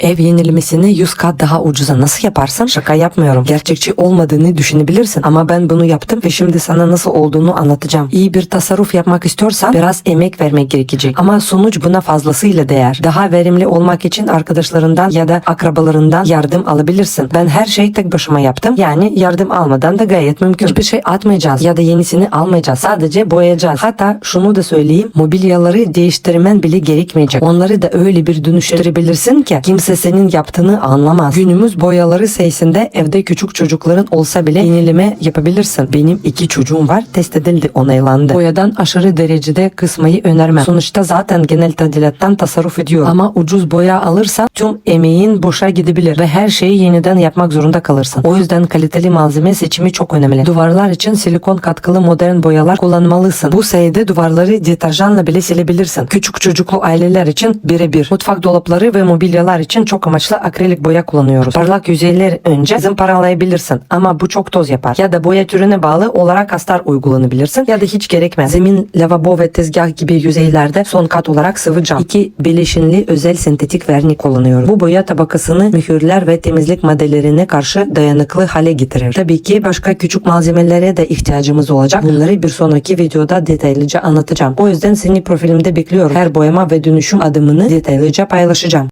Ev yenilemesini 100 kat daha ucuza nasıl yaparsın? Şaka yapmıyorum. Gerçekçi olmadığını düşünebilirsin ama ben bunu yaptım ve şimdi sana nasıl olduğunu anlatacağım. İyi bir tasarruf yapmak istiyorsan biraz emek vermek gerekecek. Ama sonuç buna fazlasıyla değer. Daha verimli olmak için arkadaşlarından ya da akrabalarından yardım alabilirsin. Ben her şeyi tek başıma yaptım. Yani yardım almadan da gayet mümkün. Hiçbir şey atmayacağız ya da yenisini almayacağız. Sadece boyayacağız. Hatta şunu da söyleyeyim. Mobilyaları değiştirmen bile gerekmeyecek. Onları da öyle bir dönüştürebilirsin ki kimse senin yaptığını anlamaz. Günümüz boyaları sayesinde evde küçük çocukların olsa bile yenileme yapabilirsin. Benim iki çocuğum var. Test edildi, onaylandı. Boyadan aşırı derecede kısmayı önermem. Sonuçta zaten genel tadilattan tasarruf ediyor. Ama ucuz boya alırsa tüm emeğin boşa gidebilir ve her şeyi yeniden yapmak zorunda kalırsın. O yüzden kaliteli malzeme seçimi çok önemli. Duvarlar için silikon katkılı modern boyalar kullanmalısın. Bu sayede duvarları deterjanla bile silebilirsin. Küçük çocuklu aileler için birebir. Mutfak dolapları ve mobilyalar için çok amaçlı akrilik boya kullanıyoruz. Parlak yüzeyler önce zımparalayabilirsin ama bu çok toz yapar. Ya da boya türüne bağlı olarak astar uygulanabilirsin ya da hiç gerekmez. Zemin, lavabo ve tezgah gibi yüzeylerde son kat olarak sıvı cam. İki bileşinli özel sentetik vernik kullanıyoruz. Bu boya tabakasını mühürler ve temizlik maddelerine karşı dayanıklı hale getirir. Tabii ki başka küçük malzemelere de ihtiyacımız olacak. Bunları bir sonraki videoda detaylıca anlatacağım. O yüzden seni profilimde bekliyorum. Her boyama ve dönüşüm adımını detaylıca paylaşacağım.